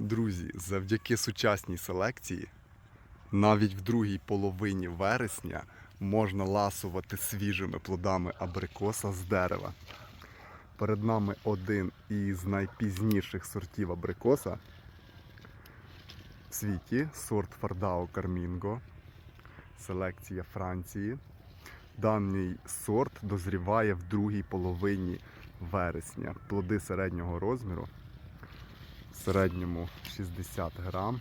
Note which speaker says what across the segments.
Speaker 1: Друзі, завдяки сучасній селекції, навіть в другій половині вересня можна ласувати свіжими плодами абрикоса з дерева. Перед нами один із найпізніших сортів абрикоса в світі сорт Фардао Кармінго, селекція Франції. Даний сорт дозріває в другій половині вересня. Плоди середнього розміру середньому 60 грам.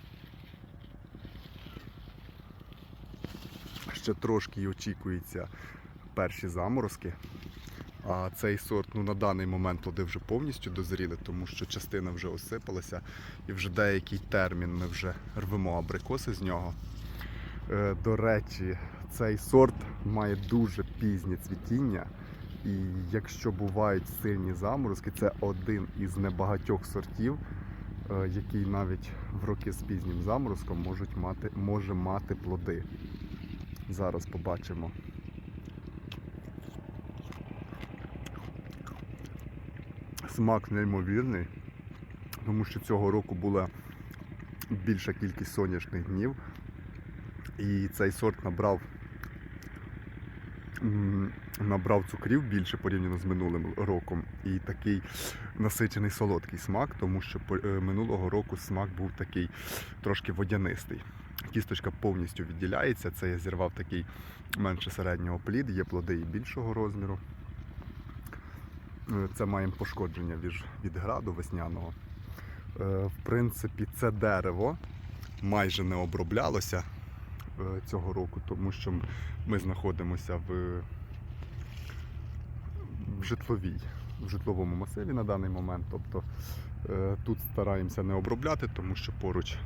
Speaker 1: Ще трошки й очікується перші заморозки. А цей сорт ну, на даний момент плоди вже повністю дозріли, тому що частина вже осипалася і вже деякий термін ми вже рвемо абрикоси з нього. Е, До речі, цей сорт має дуже пізнє цвітіння. І якщо бувають сильні заморозки, це один із небагатьох сортів, який навіть в роки з пізнім заморозком можуть мати, може мати плоди. Зараз побачимо. Смак неймовірний, тому що цього року була більша кількість сонячних днів. І цей сорт набрав, набрав цукрів більше порівняно з минулим роком. І такий насичений солодкий смак, тому що е, минулого року смак був такий трошки водянистий. Кісточка повністю відділяється. Це я зірвав такий менше середнього плід, є плоди і більшого розміру. Е, Це маємо пошкодження від, граду весняного. Е, В принципі, це дерево майже не оброблялося цього року, тому що ми знаходимося в, в житловій, в житловому масиві на даний момент. Тобто е, тут стараємося не обробляти, тому що поруч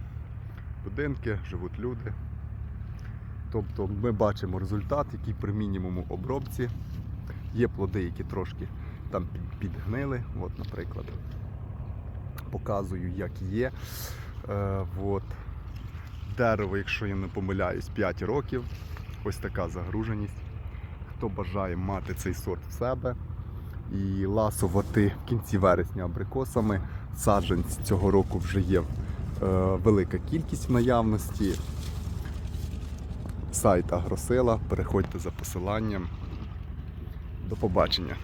Speaker 1: будинки, живуть люди. Тобто ми бачимо результат, який при мінімуму обробці. Є плоди, які трошки там підгнили. От, наприклад, показую, як є. Е, от. Дерево, якщо я не помиляюсь, 5 років. Ось така загруженість. Хто бажає мати цей сорт в себе і ласувати в кінці вересня абрикосами, саджанці цього року вже є е, велика кількість в наявності. Сайт Агросила. Переходьте за посиланням. До побачення.